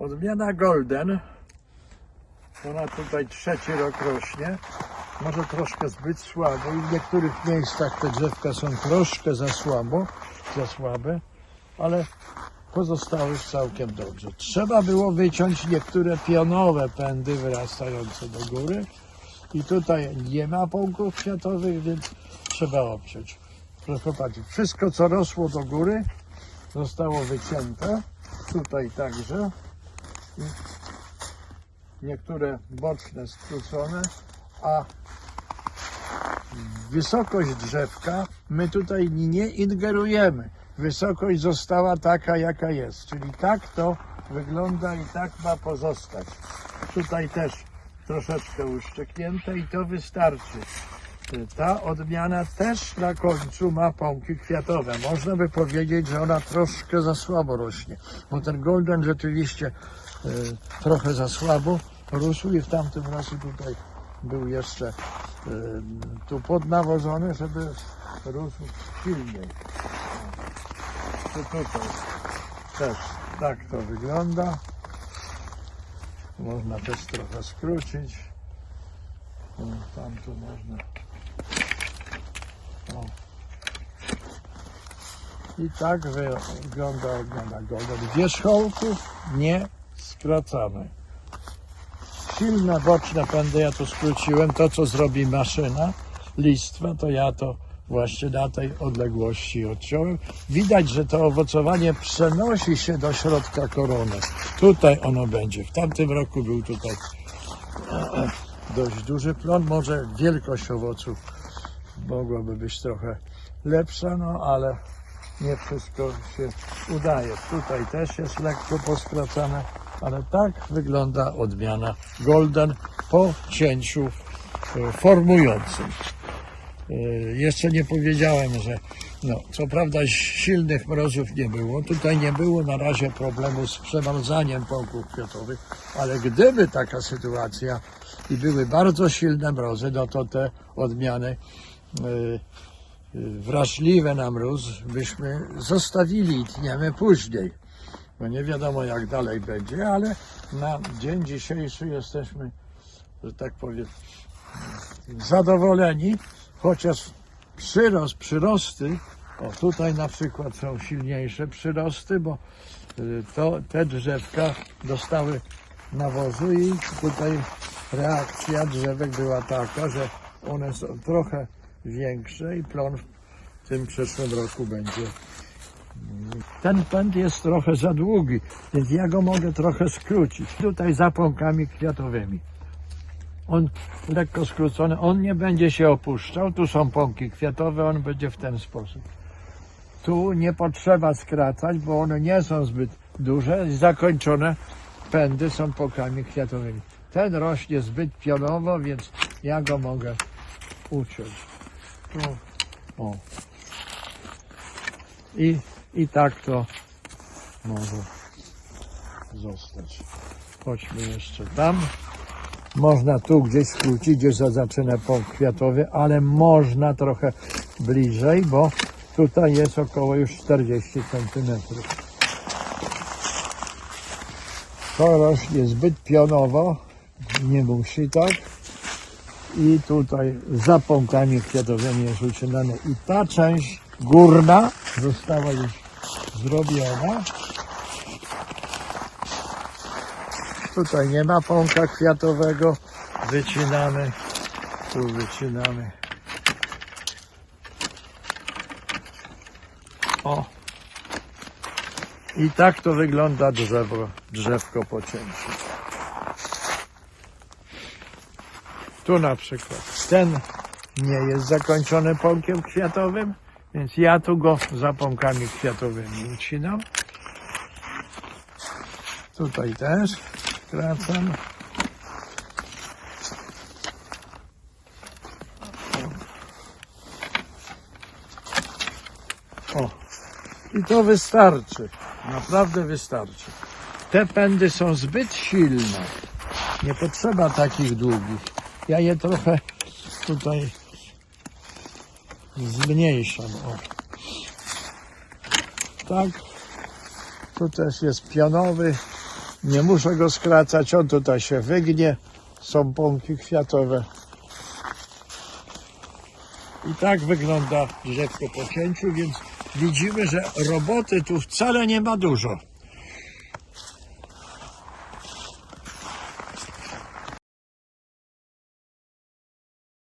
Odmiana Golden. Ona tutaj trzeci rok rośnie. Może troszkę zbyt słabo i w niektórych miejscach te drzewka są troszkę za słabo, za słabe, ale pozostałych całkiem dobrze. Trzeba było wyciąć niektóre pionowe pędy wyrastające do góry i tutaj nie ma pąków kwiatowych, więc trzeba obciąć. Proszę popatrzeć, wszystko co rosło do góry zostało wycięte. Tutaj także. Niektóre boczne skrócone, a wysokość drzewka my tutaj nie ingerujemy. Wysokość została taka, jaka jest. Czyli tak to wygląda i tak ma pozostać. Tutaj też troszeczkę uszczeknięte i to wystarczy. Ta odmiana też na końcu ma pąki kwiatowe. Można by powiedzieć, że ona troszkę za słabo rośnie, bo ten golden rzeczywiście e, trochę za słabo rósł i w tamtym roku tutaj był jeszcze e, tu podnawożony, żeby rósł silniej. To tutaj też tak to wygląda. Można też trochę skrócić. Tam tu można. O. I tak wy- wygląda odmiana golden. Wierzchołków nie skracamy. Silne boczne pędy ja tu skróciłem. To co zrobi maszyna listwa, to ja to właśnie na tej odległości odciąłem. Widać, że to owocowanie przenosi się do środka korony. Tutaj ono będzie. W tamtym roku był tutaj dość duży plon. Może wielkość owoców mogłaby być trochę lepsza, no ale nie wszystko się udaje. Tutaj też jest lekko poskracane, ale tak wygląda odmiana Golden po cięciu e, formującym. E, Jeszcze nie powiedziałem, że no, co prawda silnych mrozów nie było. Tutaj nie było na razie problemu z przemarzaniem pąków kwiatowych, ale gdyby taka sytuacja i były bardzo silne mrozy, no to te odmiany wrażliwe na mróz byśmy zostawili i tniemy później. Bo nie wiadomo jak dalej będzie, ale na dzień dzisiejszy jesteśmy, że tak powiem, zadowoleni, chociaż przyrost, przyrosty, o tutaj na przykład są silniejsze przyrosty, bo y, to, te drzewka dostały nawozu i tutaj reakcja drzewek była taka, że one są trochę większe i plon w tym przyszłym roku będzie. Ten pęd jest trochę za długi, więc ja go mogę trochę skrócić. Tutaj zapałkami kwiatowymi. On lekko skrócony, on nie będzie się opuszczał. Tu są pąki kwiatowe, on będzie w ten sposób. Tu nie potrzeba skracać, bo one nie są zbyt duże. Zakończone pędy są pąkami kwiatowymi. Ten rośnie zbyt pionowo, więc ja go mogę uciąć. O. I, I tak to może zostać. Chodźmy jeszcze tam. Można tu gdzieś skrócić, gdzie za- zaczyna pąk kwiatowy, ale można trochę bliżej, bo tutaj jest około już 40 cm. To rośnie zbyt pionowo, nie musi tak. I tutaj za pąkami kwiatowymi uczynane. I ta część górna została już zrobiona. Tutaj nie ma pąka kwiatowego. Wycinamy. Tu wycinamy. O. I tak to wygląda drzewo, drzewko po cięciu. Tu na przykład ten nie jest zakończony pąkiem kwiatowym, więc ja tu go za pąkami kwiatowymi ucinam. Tutaj też skracam. O, i to wystarczy. Naprawdę wystarczy. Te pędy są zbyt silne. Nie potrzeba takich długich. Ja je trochę tutaj zmniejszam. O. Tak. Tu też jest pionowy Nie muszę go skracać, on tutaj się wygnie. Są pąki kwiatowe. I tak wygląda drzewko po cięciu, więc widzimy, że roboty tu wcale nie ma dużo.